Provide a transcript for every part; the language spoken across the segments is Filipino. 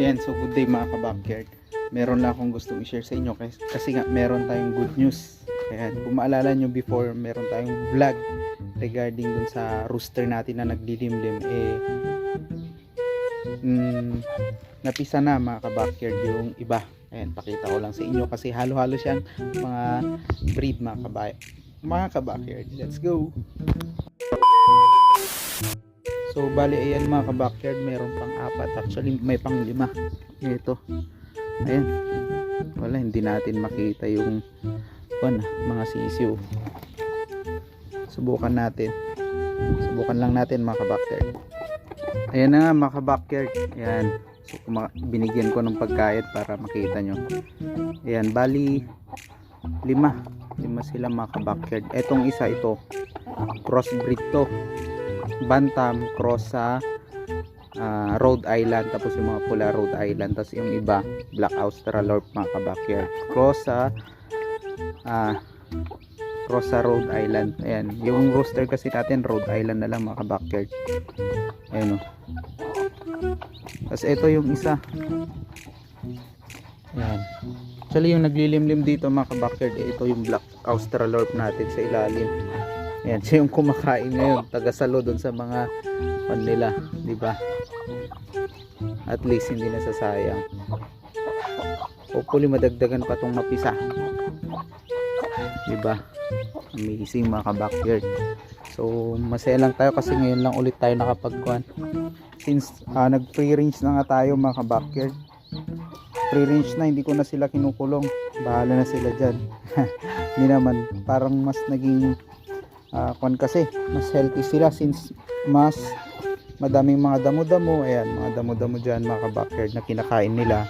Ayan, so good day mga ka-backyard. Meron lang akong gustong i-share sa inyo kasi, kasi nga meron tayong good news. Ayan, kung maalala nyo before, meron tayong vlog regarding dun sa rooster natin na nagdilimlim. Eh, mm, napisa na mga ka-backyard yung iba. Ayan, pakita ko lang sa inyo kasi halo-halo siyang mga breed mga kabay mga ka-backyard. Let's go! So, bali, ayan mga ka-backyard, meron pang apat. Actually, may pang lima. Ito. Ayan. Wala, hindi natin makita yung ano, mga sisiw. Subukan natin. Subukan lang natin mga ka-backyard. Ayan na nga mga ka-backyard. Ayan. So, binigyan ko ng pagkayat para makita nyo. Ayan, bali, lima. Lima sila mga ka-backyard. Etong isa ito. Crossbreed to. Bantam cross sa ah, Rhode Island tapos yung mga pula Rhode Island tapos yung iba Black Australorp mga kabackyard cross sa ah, cross Rhode Island. Ayan yung rooster kasi natin Rhode Island na lang mga kabackyard ayan o tapos ito yung isa. Ayan. Actually yung naglilimlim dito mga kabackyard eh, ito yung Black Australorp natin sa ilalim Ayan, siya yung kumakain ngayon, tagasalo doon sa mga pan nila, di ba? At least hindi nasasayang. Hopefully madagdagan pa tong mapisa. Di ba? Amazing mga ka-backyard. So, masaya lang tayo kasi ngayon lang ulit tayo nakapagkuhan. Since ah, nag-free range na nga tayo mga ka-backyard. Free range na, hindi ko na sila kinukulong. Bahala na sila dyan. hindi naman, parang mas naging uh, kwan kasi mas healthy sila since mas madaming mga damo-damo. Ayan mga damo-damo dyan mga backyard na kinakain nila.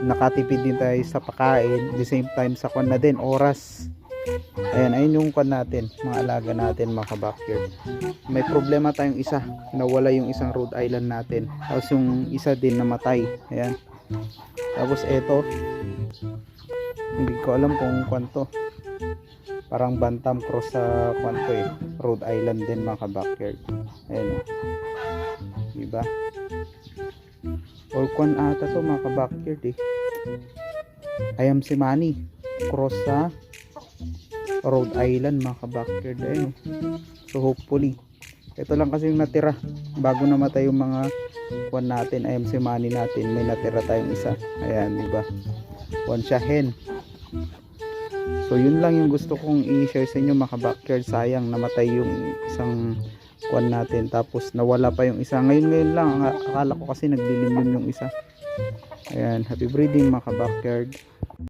Nakatipid din tayo sa pakain. The same time sa kwan na din oras. Ayan ayun yung kwan natin mga alaga natin mga backyard may problema tayong isa nawala yung isang Rhode Island natin. Tapos yung isa din namatay. Ayan. Tapos eto hindi ko alam kung kwan to parang bantam cross sa kwanto eh. Rhode Island din mga ka-backyard. Ayan o diba? Or kwan ata to mga ka-backyard eh. Ayam si Manny. Cross sa Rhode Island mga ka-backyard. Ayun o so hopefully. Ito lang kasi yung natira. Bago namatay yung mga kwan natin ayam si Manny natin. May natira tayong isa. Ayan diba? One siya hen So yun lang yung gusto kong i-share sa inyo mga backyard. Sayang namatay yung isang kwan natin tapos nawala pa yung isa. Ngayon ngayon lang ang akala ko kasi naglilimlim yung isa. Ayan happy breeding mga backyard